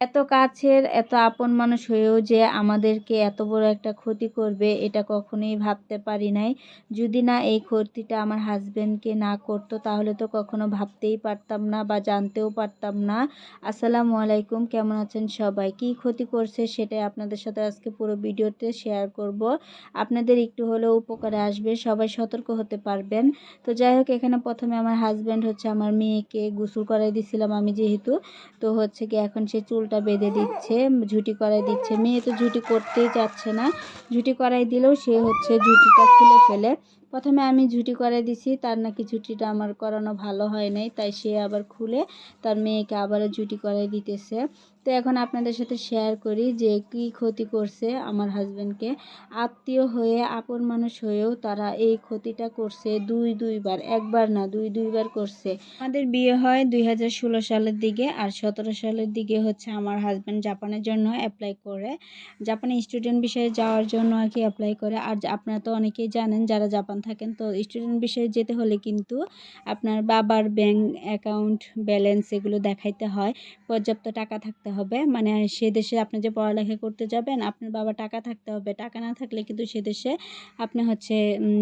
এত কাছের, এত আপন মানুষ হয়েও যে আমাদেরকে এত বড় একটা ক্ষতি করবে, এটা কখনোই ভাবতে পারি নাই। যদি না এই ক্ষতিটা আমার হাজব্যান্ডকে না করতো, তাহলে তো কখনো ভাবতেই পারতাম না বা জানতেও পারতাম না। আসসালামু আলাইকুম, কেমন আছেন সবাই? কি ক্ষতি করছে সেটাই আপনাদের সাথে আজকে পুরো ভিডিওতে শেয়ার করব। আপনাদের একটু হলেও উপকারে আসবে, সবাই সতর্ক হতে পারবেন। তো যাই হোক, এখানে প্রথমে আমার হাজব্যান্ড হচ্ছে আমার মেয়েকে গোসল করাই দিছিলাম আমি যেহেতু। তো হচ্ছে কি এখন সে চুলটা বেঁধে দিচ্ছে, ঝুটি করাই দিচ্ছে। মেয়ে তো ঝুটি করতেই চাচ্ছে না। ঝুটি করাই দিলেও সে হচ্ছে ঝুটিটা খুলে ফেলে। প্রথমে আমি ঝুটি করে দিছি, তার নাকি ঝুটিটা আমার করানো ভালো হয় নাই, তাই সে আবার খুলে তার মেয়েকে আবারও ঝুটি করে দিতেছে। তো এখন আপনাদের সাথে শেয়ার করি যে কি ক্ষতি করছে আমার হাজব্যান্ডকে আত্মীয় হয়ে, আপন মানুষ হয়েও তারা এই ক্ষতিটা করছে দুই, দুইবার, একবার না, দুই, দুইবার করছে। আমাদের বিয়ে হয় দুই হাজার ষোলো সালের দিকে আর সতেরো সালের দিকে হচ্ছে আমার হাজব্যান্ড জাপানের জন্য অ্যাপ্লাই করে। জাপানে স্টুডেন্ট বিষয়ে যাওয়ার জন্য আর কি অ্যাপ্লাই করে। আর আপনারা তো অনেকেই জানেন, যারা জাপান থাকেন, তো স্টুডেন্ট বিষয়ে যেতে হলে কিন্তু আপনার বাবার ব্যাংক অ্যাকাউন্ট ব্যালেন্স এগুলো দেখাইতে হয়। পর্যাপ্ত টাকা থাকতে হবে। মানে সে দেশে আপনি যে পড়ালেখা করতে যাবেন, আপনার বাবা টাকা থাকতে হবে। টাকা না থাকলে কিন্তু সে দেশে আপনি হচ্ছে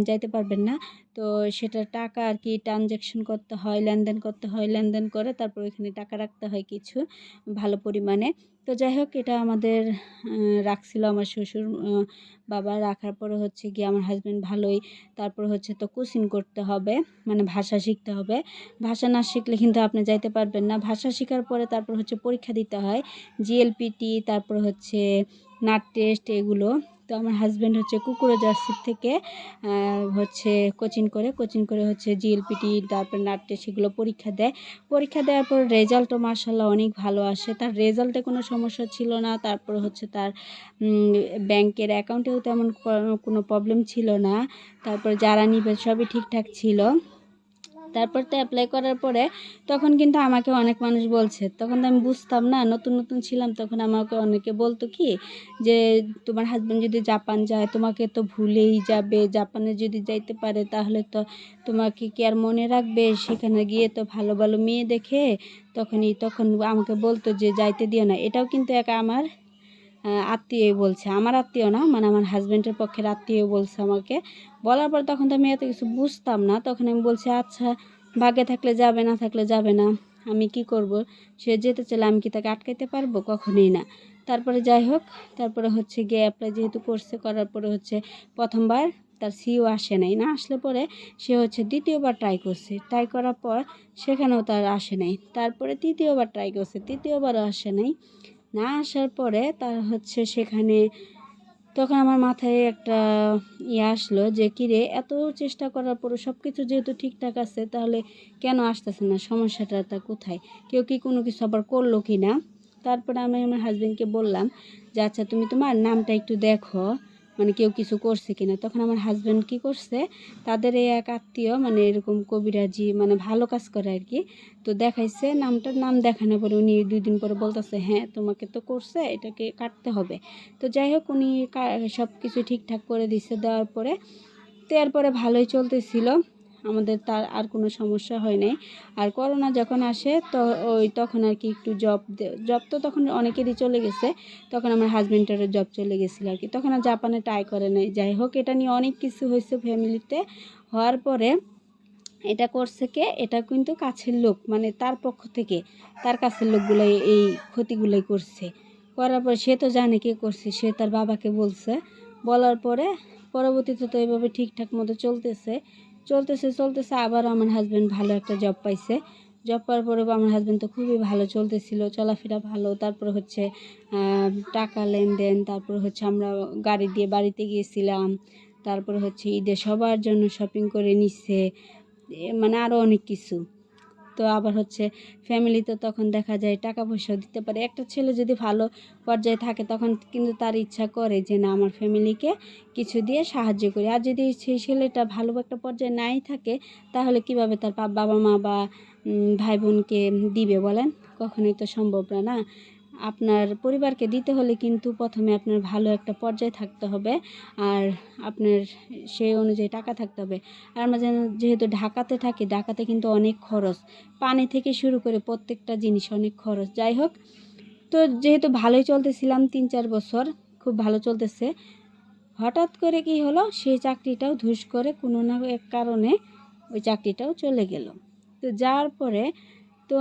যাইতে পারবেন না। তো সেটা টাকা আর কি ট্রানজ্যাকশন করতে হয়, লেনদেন করতে হয়, লেনদেন করে তারপর ওইখানে টাকা রাখতে হয় কিছু ভালো পরিমাণে। তো যাই হোক, এটা আমাদের রাখছিল আমার শ্বশুর বাবা রাখার পরে হচ্ছে গিয়ে আমার হাজব্যান্ড ভালোই। তারপর হচ্ছে তো কোচিং করতে হবে মানে ভাষা শিখতে হবে। ভাষা না শিখলে কিন্তু আপনি যাইতে পারবেন না। ভাষা শেখার পরে তারপর হচ্ছে পরীক্ষা দিতে হয় জিএলপিটি তারপর হচ্ছে নাট টেস্ট এগুলো। তো আমার হাজব্যান্ড হচ্ছে কুকুরো জার্সির থেকে হচ্ছে কোচিং করে কোচিং করে হচ্ছে জিএলপিটি তারপর নাট্যে সেগুলো পরীক্ষা দেয়। পরীক্ষা দেওয়ার পর রেজাল্টও মার্শাল্লাহ অনেক ভালো আসে। তার রেজাল্টে কোনো সমস্যা ছিল না, তারপর হচ্ছে তার ব্যাংকের অ্যাকাউন্টেও তেমন কোনো প্রবলেম ছিল না। তারপর যারা নিবে সবই ঠিকঠাক ছিল। তারপর তো অ্যাপ্লাই করার পরে তখন কিন্তু আমাকে অনেক মানুষ বলছে। তখন আমি বুঝতাম না, নতুন নতুন ছিলাম, তখন আমাকে অনেকে বলতো কি যে, তোমার হাজব্যান্ড যদি জাপান যায়, তোমাকে তো ভুলেই যাবে। জাপানে যদি যাইতে পারে, তাহলে তো তোমাকে কি আর মনে রাখবে? সেখানে গিয়ে তো ভালো ভালো মেয়ে দেখে তখনই, তখন আমাকে বলতো যে, যাইতে দিও না। এটাও কিন্তু একা আমার আত্মীয় বলছে। আমার আত্মীয় না মানে আমার হাজব্যান্ডের পক্ষের আত্মীয় বলছে আমাকে। বলার পর তখন তো আমি এত কিছু বুঝতাম না, তখন আমি বলছি আচ্ছা ভাগ্যে থাকলে যাবে, না থাকলে যাবে না, আমি কি করব? সে যেতে চাইলে আমি কি তাকে আটকাইতে পারব? কখনোই না। তারপরে যাই হোক, তারপরে হচ্ছে গিয়ে অ্যাপ্লাই যেহেতু করছে করার পরে হচ্ছে প্রথমবার তার সিও আসে নাই। না আসলে পরে সে হচ্ছে দ্বিতীয়বার ট্রাই করছে। ট্রাই করার পর সেখানেও তার আসে নাই। তারপরে তৃতীয়বার ট্রাই করছে, তৃতীয়বারও আসে নাই। না আসার পরে তার হচ্ছে সেখানে তখন আমার মাথায় একটা ইয়ে আসলো যে কিরে এত চেষ্টা করার পরে সব কিছু যেহেতু ঠিকঠাক আছে, তাহলে কেন আসতেছে না? সমস্যাটা তা কোথায়? কেউ কি কোনো কিছু আবার করল কি না? তারপরে আমি আমার হাজব্যান্ডকে বললাম যে আচ্ছা তুমি তোমার নামটা একটু দেখো। মানে কেউ কিছু করছে কিনা। তখন আমার হাজব্যান্ড কি করছে, তাদের এই এক আত্মীয় মানে এরকম কবিরাজি মানে ভালো কাজ করে আর কি তো দেখাইছে নামটার নাম দেখানোর পরে উনি দুই দিন পরে বলতেছে হ্যাঁ তোমাকে তো করছে, এটাকে কাটতে হবে। তো যাই হোক, উনি সব কিছু ঠিকঠাক করে দিছে, দেওয়ার পরে, তো এরপরে ভালোই চলতেছিল। আমাদের তার আর কোনো সমস্যা হয় নাই। আর করোনা যখন আসে, তো ওই তখন আর কি একটু জব জব তো তখন অনেকেরই চলে গেছে। তখন আমার হাজব্যান্ডেরও জব চলে গেছিল আর কি। তখন আর জাপানে ট্রাই করে নাই। যাই হোক, এটা নিয়ে অনেক কিছু হয়েছে ফ্যামিলিতে হওয়ার পরে এটা করছে কে? এটা কিন্তু কাছের লোক মানে তার পক্ষ থেকে তার কাছের লোকগুলাই এই ক্ষতিগুলোই করছে। করার পর সে তো জানে কে করছে, সে তার বাবাকে বলছে। বলার পরে পরবর্তীতে তো এভাবে ঠিকঠাক মতো চলতেছে। চলতেছে চলতেছে। আবার আমার হাজব্যান্ড ভালো একটা জব পাইছে। জব পাওয়ার পরেও আমার হাজব্যান্ড তো খুবই ভালো চলতেছিল, চলাফেরা ভালো। তারপর হচ্ছে টাকা লেনদেন, তারপর হচ্ছে আমরা গাড়ি দিয়ে বাড়িতে গিয়েছিলাম। তারপর হচ্ছে ঈদে সবার জন্য শপিং করে নিচ্ছে মানে আরও অনেক কিছু। তো আবার হচ্ছে ফ্যামিলিতে তখন দেখা যায় টাকা পয়সাও দিতে পারে। একটা ছেলে যদি ভালো পর্যায়ে থাকে তখন কিন্তু তার ইচ্ছা করে যে, না, আমার ফ্যামিলিকে কিছু দিয়ে সাহায্য করি। আর যদি সেই ছেলেটা ভালো একটা পর্যায়ে নাই থাকে, তাহলে কীভাবে তার বাবা মা বা ভাই বোনকে দিবে বলেন? কখনোই তো সম্ভব না না? আপনার পরিবারকে দিতে হলে কিন্তু প্রথমে আপনার ভালো একটা পর্যায়ে থাকতে হবে। আর আপনার সেই অনুযায়ী টাকা থাকতে হবে। আর আমরা যেন যেহেতু ঢাকাতে থাকি, ঢাকাতে কিন্তু অনেক খরচ। পানি থেকে শুরু করে প্রত্যেকটা জিনিস অনেক খরচ। যাই হোক, তো যেহেতু ভালোই চলতেছিলাম তিন চার বছর, খুব ভালো চলতেছে। হঠাৎ করে কি হলো? সেই চাকরিটাও ধুস করে কোনো না এক কারণে ওই চাকরিটাও চলে গেল। তো যাওয়ার পরে তো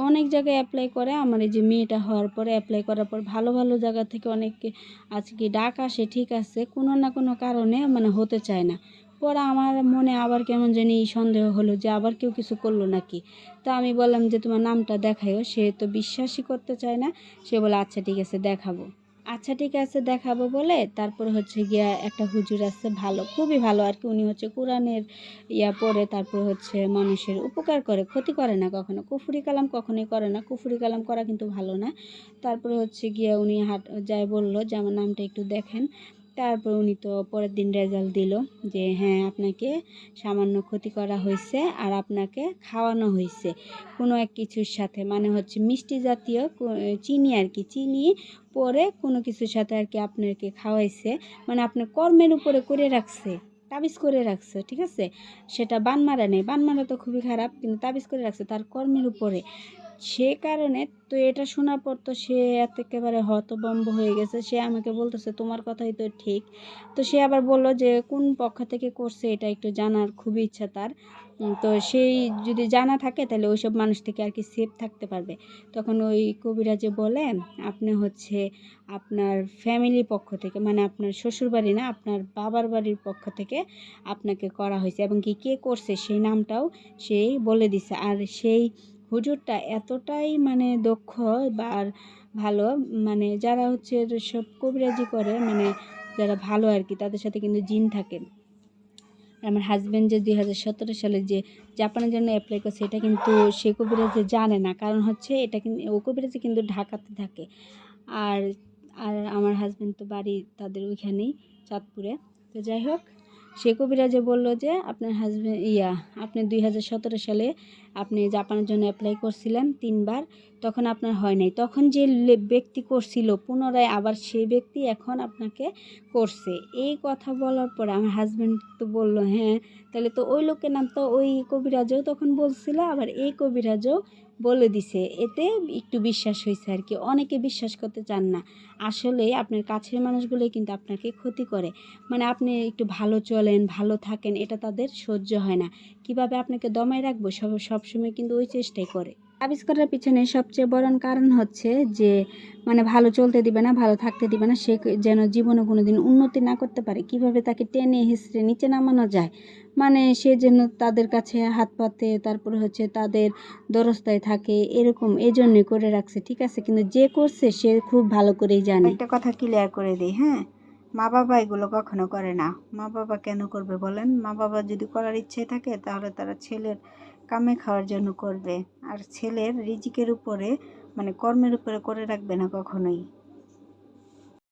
অনেক জায়গায় অ্যাপ্লাই করে। আমার এই যে মেয়েটা হওয়ার পরে অ্যাপ্লাই করার পর ভালো ভালো জায়গা থেকে অনেককে আজকে ডাক আসে, ঠিক আছে। কোনো না কোনো কারণে মানে হতে চায় না। পরে আমার মনে আবার কেমন জানি সন্দেহ হলো যে আবার কেউ কিছু করল নাকি? তা আমি বললাম যে, তোমার নামটা দেখায়ও। সে তো বিশ্বাসই করতে চায় না। সে বলে আচ্ছা ঠিক আছে, দেখাবো। আচ্ছা ঠিক আছে, দেখাবো বলে। তারপর হচ্ছে গিয়া একটা হুজুর আছে, ভালো, খুবই ভালো আর কি। উনি হচ্ছে কোরআনের ইয়া পড়ে, তারপর হচ্ছে মানুষের উপকার করে। ক্ষতি করে না কখনো। কুফুরি কালাম কখনোই করে না। কুফুরি কালাম করা কিন্তু ভালো না। তারপরে হচ্ছে গিয়া উনি হাট, যায় বলল যে, আমার নামটা একটু দেখেন। তারপর উনি তো পরের দিন রেজাল্ট দিল যে হ্যাঁ আপনাকে সামান্য ক্ষতি করা হয়েছে আর আপনাকে খাওয়ানো হয়েছে। কোনো এক কিছুর সাথে মানে হচ্ছে মিষ্টি জাতীয় চিনি আর কি, চিনি পরে কোনো কিছুর সাথে আর কি আপনাকে খাওয়াইছে। মানে আপনার কর্মের উপরে করে রাখছে, তাবিজ করে রাখছে, ঠিক আছে? সেটা বান মারা নেই। বান মারা তো খুবই খারাপ, কিন্তু তাবিজ করে রাখছে তার কর্মের উপরে। সে কারণে তো এটা শোনার পর তো সে এত একেবারে হতবম্ব হয়ে গেছে। সে আমাকে বলতেছে, তোমার কথাই তো ঠিক। তো সে আবার বলল যে, কোন পক্ষ থেকে করছে এটা একটু জানার খুবই ইচ্ছা তার। তো সেই যদি জানা থাকে তাহলে ওইসব মানুষ থেকে আর কি সেফ থাকতে পারবে। তখন ওই কবিরা যে বলে, আপনি হচ্ছে আপনার ফ্যামিলির পক্ষ থেকে মানে আপনার শ্বশুর বাড়ি না, আপনার বাবার বাড়ির পক্ষ থেকে আপনাকে করা হয়েছে এবং কি কে করছে সেই নামটাও সেই বলে দিছে। আর সেই হুজুরটা এতটাই মানে দক্ষ বা আর ভালো মানে যারা হচ্ছে সব কবিরাজি করে মানে যারা ভালো আর কি, তাদের সাথে কিন্তু জিন থাকে। আমার হাজব্যান্ড যে দুই হাজার সতেরো সালে যে জাপানের জন্য অ্যাপ্লাই করছে, এটা কিন্তু সে কবিরাজে জানে না। কারণ হচ্ছে এটা কিন্তু ও কবিরাজে কিন্তু ঢাকাতে থাকে। আর আর আমার হাজব্যান্ড তো বাড়ি তাদের ওইখানেই, চাঁদপুরে। তো যাই হোক সে কবিরাজে বলল যে, আপনার হাজব্যান্ড ইয়া, আপনি দুই হাজার সতেরো সালে আপনি জাপানের জন্য অ্যাপ্লাই করছিলেন তিনবার, তখন আপনার হয় নাই। তখন যে ব্যক্তি করছিল, পুনরায় আবার সেই ব্যক্তি এখন আপনাকে করছে। এই কথা বলার পরে আমার হাজব্যান্ড তো বলল হ্যাঁ তাহলে তো ওই লোকের নাম তো ওই কবিরাজও তখন বলছিল, আবার এই কবিরাজও বলে দিছে, এতে একটু বিশ্বাস হয়েছে আর কি অনেকে বিশ্বাস করতে চান না। আসলে আপনার কাছের মানুষগুলো কিন্তু আপনাকে ক্ষতি করে। মানে আপনি একটু ভালো চলেন, ভালো থাকেন, এটা তাদের সহ্য হয় না। কীভাবে আপনাকে দমায় রাখব, সব, সবসময় কিন্তু ওই চেষ্টাই করে। আবিষ্ করার পিছনে সবচেয়ে বড় কারণ হচ্ছে যে মানে ভালো চলতে দিবে না, ভালো থাকতে দিবে না, সে যেন জীবনে কোনো দিন উন্নতি না করতে পারে। কীভাবে তাকে টেনে হিসড়ে নিচে নামানো যায়? মানে সে যেন তাদের কাছে হাত পাতে, তারপরে হচ্ছে তাদের দরস্তায় থাকে, এরকম এই জন্যই করে রাখছে, ঠিক আছে? কিন্তু যে করছে, সে খুব ভালো করেই জানে। একটা কথা ক্লিয়ার করে দিই হ্যাঁ? মা বাবা এগুলো কখনো করে না। মা বাবা কেন করবে বলেন? মা বাবা যদি করার ইচ্ছে থাকে, তাহলে তারা ছেলের কামে খাওয়ার জন্য করবে। আর ছেলের রিজিকের উপরে মানে কর্মের উপরে করে রাখবে না কখনোই।